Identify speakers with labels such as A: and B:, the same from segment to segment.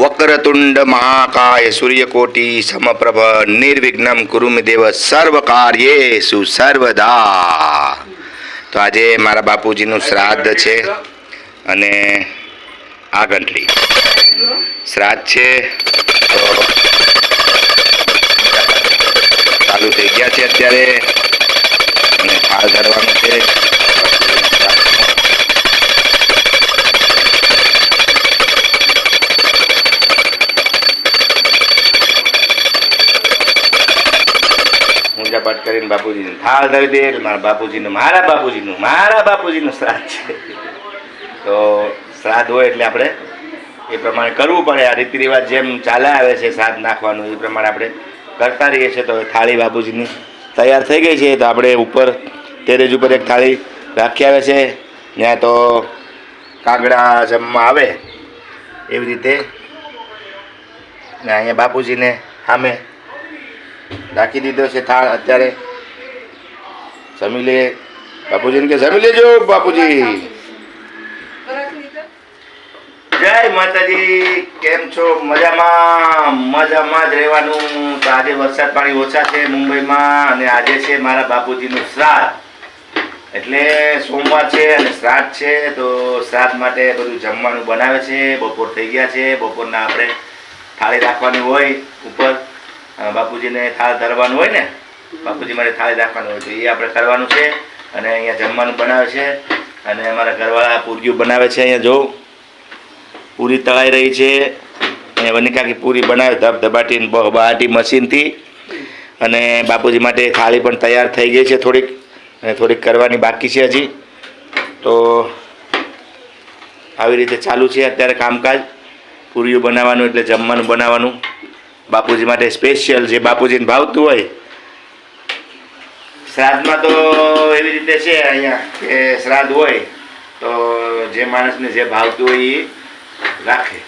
A: વક્રતુંડ મહાકાય સૂર્યકોટી સમપ્રભ નિર્વિઘ્નમ કુરુમિ દેવ સર્વ કાર્યેષુ સર્વદા તો આજે મારા બાપુજીનું શ્રાદ્ધ છે અને આ ઘંટડી શ્રાદ્ધ છે તો ચાલુ થઈ ગયા છે અત્યારે અને ફાળ ધરવાનું છે કરીને બાપુજીને. થાળ ધરી દે મારા બાપુજીનું મારા બાપુજીનું મારા બાપુજીનું શ્રાદ્ધ છે. તો શ્રાદ્ધ હોય એટલે આપણે એ પ્રમાણે કરવું પડે. આ રીતિ રિવાજ જેમ ચાલે આવે છે શ્રાદ્ધ નાખવાનું, એ પ્રમાણે આપણે કરતા રહીએ છીએ. તો થાળી બાપુજીની તૈયાર થઈ ગઈ છે. તો આપણે ઉપર ટેરેજ ઉપર એક થાળી રાખી આવે છે. ત્યાં તો કાગડા જમવા આવે. એવી રીતે ને અહીંયા બાપુજીને સામે રાખી દીધો છે, થાળ અત્યારે. જમી લે બાપુજીને કે જમી લેજો, બાપુજી. જય માતાજી, કેમ છો? મજામાં મજામાં જ રહેવાનું. તો આજે વરસાદ પાણી ઓછા છે મુંબઈમાં, અને આજે છે મારા બાપુજીનું શ્રાદ્ધ. એટલે સોમવાર છે અને શ્રાદ્ધ છે, તો શ્રાદ્ધ માટે બધું જમવાનું બનાવે છે. બપોર થઈ ગયા છે, બપોરના આપણે થાળી રાખવાની હોય ઉપર. બાપુજીને થાળ ધરવાનું હોય ને, બાપુજી માટે થાળી રાખવાનું હોય તો એ આપણે કરવાનું છે અને અહીંયા જમવાનું બનાવે છે અને અમારા ઘરવાળા પૂરીઓ બનાવે છે અહીંયા જો. પૂરી તળાઈ રહી છે. અહીંયા વનિકાકી પૂરી બનાવે ધબ ધબાટી બહાટી મશીનથી. અને બાપુજી માટે થાળી પણ તૈયાર થઈ ગઈ છે થોડીક. અને થોડીક કરવાની બાકી છે હજી. તો આવી રીતે ચાલુ છે અત્યારે કામકાજ. પૂરીઓ બનાવવાનું એટલે જમવાનું બનાવવાનું. બાપુજી માટે સ્પેશિયલ જે બાપુજીને ભાવતું હોય. શ્રાદ્ધમાં તો એવી રીતે છે અહીંયા કે શ્રાદ્ધ હોય, તો જે માણસને જે ભાવતું હોય એ રાખે.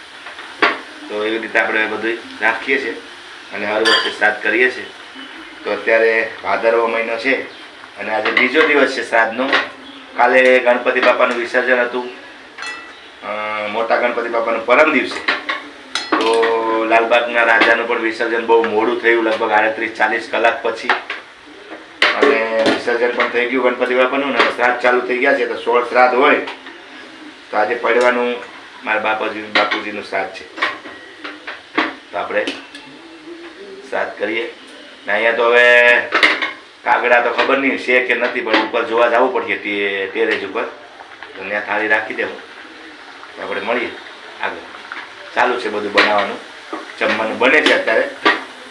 A: તો એવી રીતે આપણે બધું રાખીએ છીએ અને હર વર્ષે શ્રાદ્ધ કરીએ છીએ. તો અત્યારે ભાદરવો મહિનો છે અને આજે બીજો દિવસ છે શ્રાદ્ધનો. કાલે ગણપતિ બાપાનું વિસર્જન હતું. મોટા ગણપતિ બાપાનું પરમ દિવસે. લાલબાગના રાજાનું પણ વિસર્જન બહુ મોડું થયું, લગભગ આડત્રીસ ચાલીસ કલાક પછી. અને વિસર્જન પણ થઈ ગયું, ગણપતિ બાપાનું, ને શ્રાદ્ધ ચાલુ થઈ ગયા છે, તો સોળ શ્રાદ્ધ હોય, તો આજે પડવાનું મારા બાપાજી, બાપુજીનું શ્રાદ્ધ છે. તો આપણે શ્રાદ્ધ કરીએ. ને અહીંયા તો હવે કાગડા તો ખબર નહીં, છે કે નથી, પણ ઉપર જોવા જવું પડશે તે ટેરેજ ઉપર. તો ત્યાં થાળી રાખી દેવું. આપણે મળીએ આગળ. ચાલુ છે બધું બનાવવાનું. જમવાનું બને છે અત્યારે.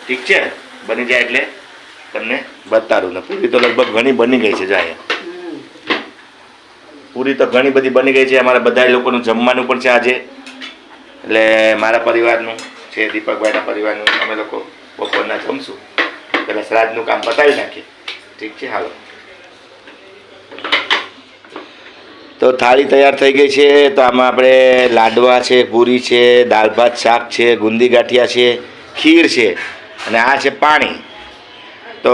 A: ઠીક છે? બની જાય એટલે તમને બતાડું. ને પૂરી તો લગભગ ઘણી બની ગઈ છે જાય પૂરી તો ઘણી બધી બની ગઈ છે. અમારા બધા લોકોનું જમવાનું પણ છે આજે. એટલે મારા પરિવારનું છે, દીપકભાઈના પરિવારનું, અમે લોકો બપોરના જમશું. પહેલાં શ્રાદ્ધનું કામ પતાવી નાખીએ. ઠીક છે? હાલો. તો થાળી તૈયાર થઈ ગઈ છે. તો આમાં આપણે લાડવા છે પૂરી છે દાળ ભાત શાક છે ગુંદી ગાંઠિયા છે ખીર છે અને આ છે પાણી. તો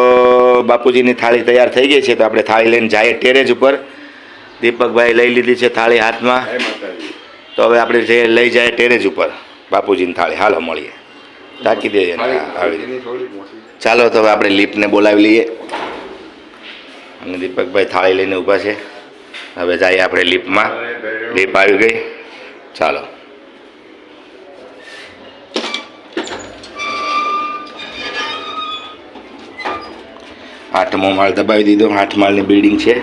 A: બાપુજીની થાળી તૈયાર થઈ ગઈ છે. તો આપણે થાળી લઈને જઈએ ટેરેજ ઉપર. દીપકભાઈ લઈ લીધી છે થાળી હાથમાં. તો હવે આપણે જે લઈ જાય ટેરેજ ઉપર. બાપુજીની થાળી. હાલો મળીએ. ઢાંકી દઈએ. ચાલો તો હવે આપણે લિફ્ટને બોલાવી લઈએ. અને દીપકભાઈ થાળી લઈને ઊભા છે. હવે જઈએ આપણે લીપમાં લીપ આવી ગઈ. ચાલો. આઠમો માળ દબાવી દીધો. આઠ માળની બિલ્ડિંગ છે.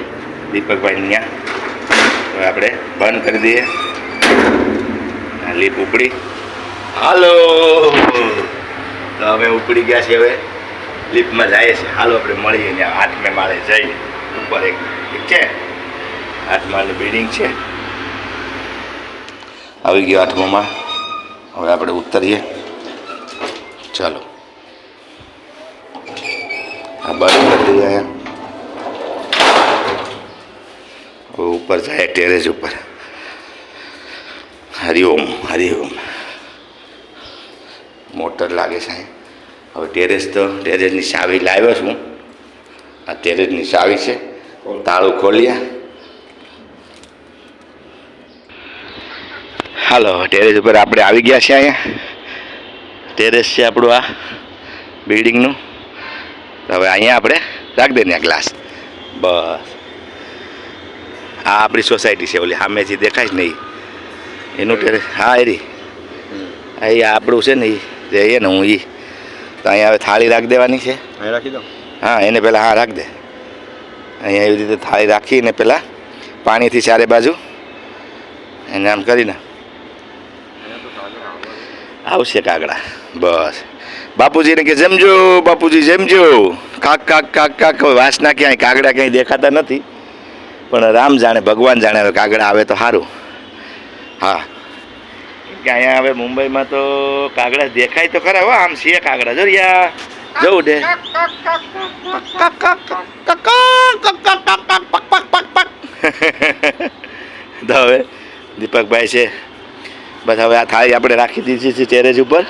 A: દીપકભાઈ ત્યાં હવે આપણે બંધ કરી દઈએ. લીપ ઉપડી. હાલો. તો હવે ઉપડી ગયા છીએ હવે. લિફ્ટમાં જાય છે હાલો આપણે મળીએ ત્યાં આઠમે માળે જઈએ. ઉપર એક. ઠીક છે? આઠ માળની બિલ્ડિંગ છે. આવી ગયો આઠમો હવે આપણે ઉતરીએ. ચાલો. આ બંધ કરી ગયા હવે ઉપર જાય ટેરેસ ઉપર. હરિઓમ હરિઓમ. મોટર લાગે છે. હવે ટેરેસ તો, ટેરેસની ચાવી લાવ્યો છું. આ ટેરેસની ચાવી છે. તાળું ખોલ્યા. હાલો ટેરેસ ઉપર આપણે આવી ગયા છે અહીંયા. ટેરેસ છે આપણું આ બિલ્ડિંગનું હવે અહીંયા આપણે રાખી દઈએ આ ગ્લાસ બસ. આ આપણી સોસાયટી છે ઓલી સામેથી દેખાય જ નહીં એનું ટેરેસ હા એરી એ આપણું છે ને એ એ ને હું એ તો અહીંયા હવે થાળી રાખી દેવાની છે.
B: રાખી દો.
A: હા એને પહેલાં હા રાખ દે. અહીંયા એવી રીતે થાળી રાખીને પહેલાં પાણીથી ચારે બાજુ. એને આમ કરીને આવશે કાગડા. બસ. બાપુજીને કે જમજો, બાપુજી જમજો. કાક કાક કાક કાક. વાસના ક્યાંય કાગડા ક્યાંય દેખાતા નથી. પણ રામ જાણે, ભગવાન જાણે હવે કાગડા આવે તો સારું હા. કે અહીંયા હવે મુંબઈમાં તો કાગડા દેખાય તો ખરા હો, આમ છે કાગડા. જો રિયા જવું દે. તો હવે દીપકભાઈ છે. બસ હવે આ થાળી આપણે રાખી દીધી છે ટેરેજ ઉપર.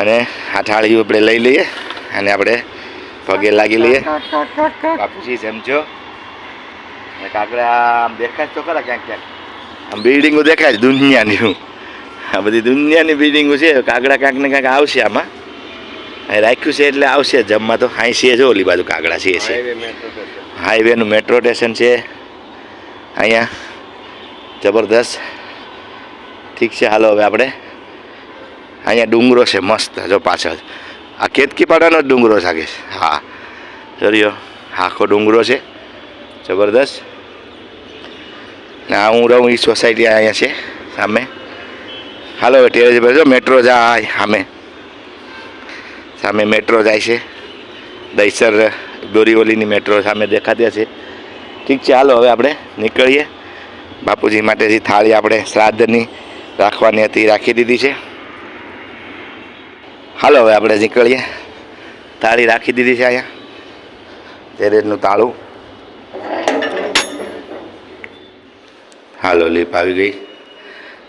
A: અને આ થાળી આપણે લઈ લઈએ અને આપણે પગે લાગી લઈએ. બાપુજી સમજો અને આમ દેખાય તો ખરા ક્યાંક ક્યાંક? આમ બિલ્ડિંગો દેખાય દુનિયાની આ બધી દુનિયાની બિલ્ડિંગો છે કાગડા ક્યાંક ને ક્યાંક આવશે આમાં. રાખ્યું છે એટલે આવશે જમવા તો. અહીં છે જો ઓલી બાજુ કાગડા છે હાઈવેનું મેટ્રો સ્ટેશન છે. અહીંયા જબરદસ્ત ઠીક છે, હાલો હવે આપણે. અહીંયા ડુંગરો છે, મસ્ત, જો પાછળ. આ કેતકી પાડાનો જ ડુંગરો છે હા. જોયો આખો ડુંગરો છે. જબરદસ્ત. ને, હું રહું એ સોસાયટી અહીંયા છે, સામે. હાલો હવે, ટેરેસ પર જો, મેટ્રો જાય સામે. સામે મેટ્રો જાય છે. દહીસર બોરીવલીની મેટ્રો સામે દેખાતી હશે. ઠીક છે, હાલો હવે આપણે નીકળીએ. બાપુજી માટેથી થાળી આપણે શ્રાદ્ધની રાખવાની હતી, રાખી દીધી છે. હાલો, હવે આપણે નીકળીએ. તાળી રાખી દીધી છે અહીંયા. તેરેજનું તાળું. હાલો, લીપ આવી ગઈ.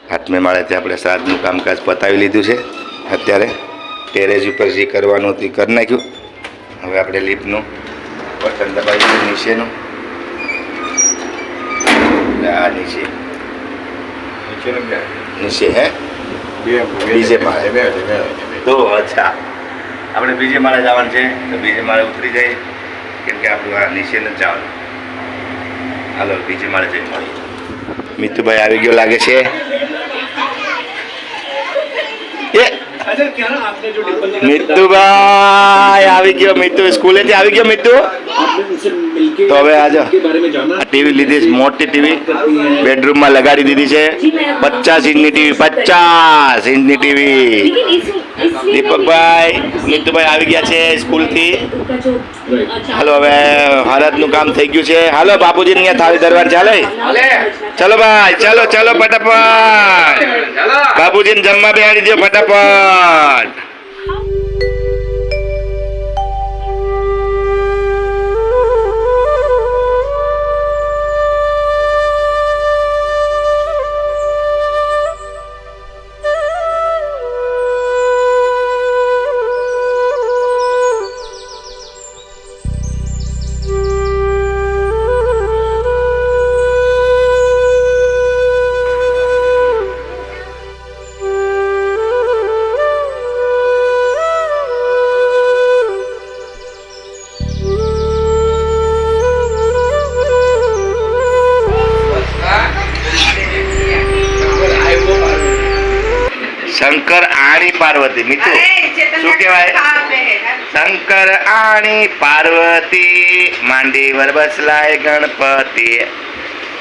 A: હાથમે માળેથી આપણે શ્રાદ્ધનું કામકાજ પતાવી લીધું છે. અત્યારે ટેરેજ ઉપર જે કરવાનું હતું કરી નાખ્યું. હવે આપણે લીપનું બટન દબાવી દીધું નીચેનું. આ નીચે.
B: નીચેનું ક્યાં?
A: નીચે હે? બીજે માળે. તો અચ્છા. આપણે બીજે માળે જવાનું છે તો બીજે માળે ઉતરી જાય કેમ કે આપણું આ નીચે નથી જવાનું. હાલો બીજે માળે જઈ મળીએ. મિતુભાઈ આવી ગયો લાગે છે. એ! મિતુભાઈ આવી ગયો મિતુ. સ્કૂલેથી આવી ગયો મિતુ?
C: તો હવે આજો
A: આ ટીવી લીધી મોટી ટીવી. બેડરૂમમાં લગાડી દીધી છે. પચાસ ઇંચની ટીવી પચાસ ઇંચની ટીવી. દીપકભાઈ મિતુભાઈ આવી ગયા છે સ્કૂલથી. હાલો હવે હરદનું કામ થઈ ગયું છે. હાલો બાપુજી ને થાળી દરબાર ચાલે. ચલો ભાઈ ચાલો ચાલો ફટાફટ. બાપુજી ને જમવા બેહાડી દો ફટાફટ. શંકર આણી પાર્વતી માંડી વર બસલાય ગણપતિ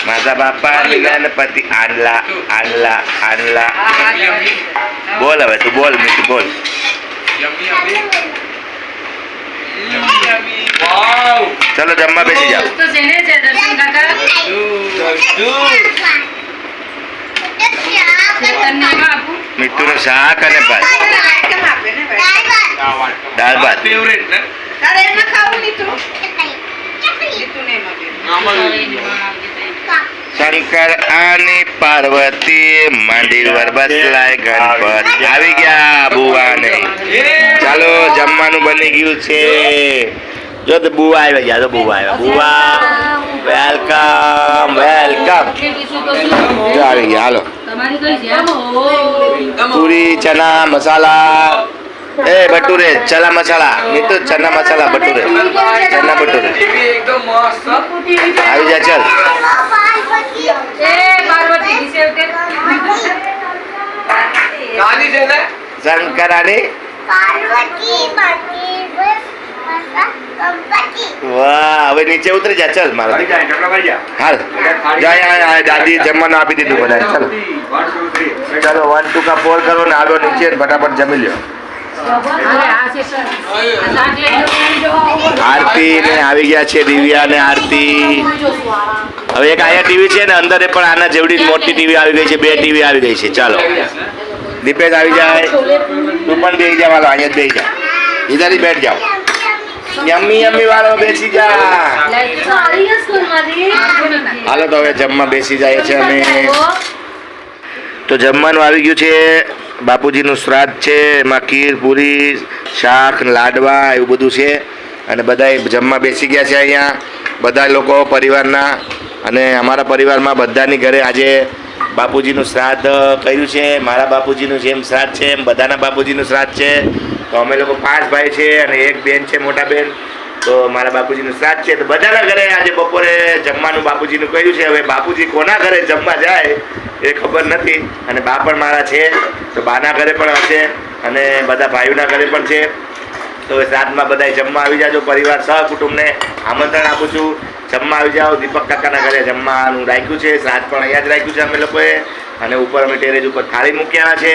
A: માતા બાપા ગણપતિ આંડલા આંડલા આંડલા બોલ હવે તું બોલ મિતુ બોલ ચલો જમવા બેસી જાઓ
D: તો જેને છે દર્શન કાકા ચેતનને એમાં
A: શંકર અને પાર્વતી માંડી વર બસલાય ગણપત. આવી ગયા બુવાને. ચાલો જમવાનું બની ગયું છે. જો તો બુવા આવ્યા ગયા તો બુવા આવ્યા. બુવા વેલકમ વેલકમ. આવી ગયા. હાલો. પૂરી ચના મસાલા એ ભટુરે ચના મસાલા. મિત્ર ચના મસાલા ભટુરે. ચના ભટુરે. આવી જા ચાલ. શંકરાની વાહ હવે નીચે ઉતરી જા ચાલ મારા હાલ. જાય દાદી જમવાનું આપી દીધું બધા ચાલો.
B: વન ટુ
A: વન ટુ કા ફોર કરો ને આડો નીચે ફટાફટ જમી લ્યો. આરતી ને આવી ગયા છે દિવ્યા ને આરતી. હવે એક આયા ટીવી છે ને અંદર પણ આના જેવડી મોટી ટીવી આવી ગઈ છે બે ટીવી આવી ગઈ છે. ચાલો. દીપેશ આવી જાય. તું પણ બેસી જા વાલો અહીંયા બેસી જા. ઇધર બેઠ જાઓ. યમ્મી યમ્મી વાળો બેસી જા. હાલો તો હવે જમવા બેસી જાય છે અમે. તો જમવાનું આવી ગયું છે. બાપુજીનું શ્રાદ્ધ છે, એમાં ખીર, પૂરી, શાક, લાડવા એવું બધું છે. અને બધા જમવા બેસી ગયા છે અહીંયા. બધા લોકો પરિવારના અને અમારા પરિવારમાં બધાની ઘરે આજે બાપુજીનું શ્રાદ્ધ કર્યું છે, મારા બાપુજીનું જેમ શ્રાદ્ધ છે, એમ બધાના બાપુજીનું શ્રાદ્ધ છે. તો અમે લોકો પાંચ ભાઈ છે અને એક બેન છે, મોટા બેન. તો મારા બાપુજીનું શ્રાદ્ધ છે. તો બધાના ઘરે આજે બપોરે જમવાનું બાપુજીનું કર્યું છે. હવે બાપુજી કોના ઘરે જમવા જાય એ ખબર નથી. અને બા પણ મારા છે. તો બાના ઘરે પણ હશે અને બધા ભાઈઓના ઘરે પણ છે. તો એ શ્રાદ્ધમાં બધા જમવા આવી જાજો પરિવાર સહ કુટુંબને આમંત્રણ આપું છું. જમવા આવી જાઓ, દીપક કાકાના ઘરે જમવાનું રાખ્યું છે શ્રાદ્ધ પણ અહીંયા જ રાખ્યું છે અમે લોકોએ. અને ઉપર અમે ટેરેજ ઉપર થાળી મૂક્યા છે.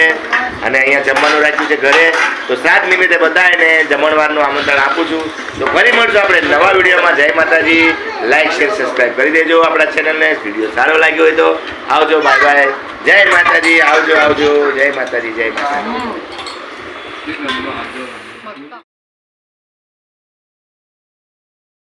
A: અને અહીંયા જમવાનું રાખ્યું છે ઘરે. તો શ્રાદ્ધ નિમિત્તે બધાને જમણવારનું આમંત્રણ આપું છું. તો ફરી મળશું આપણે નવા વિડીયોમાં. જય માતાજી. લાઈક શેર સબસ્ક્રાઈબ કરી દેજો આપણા ચેનલને વીડિયો સારો લાગ્યો હોય તો આવજો. બાય બાય જય માતાજી. આવજો આવજો. જય માતાજી જય માતાજી.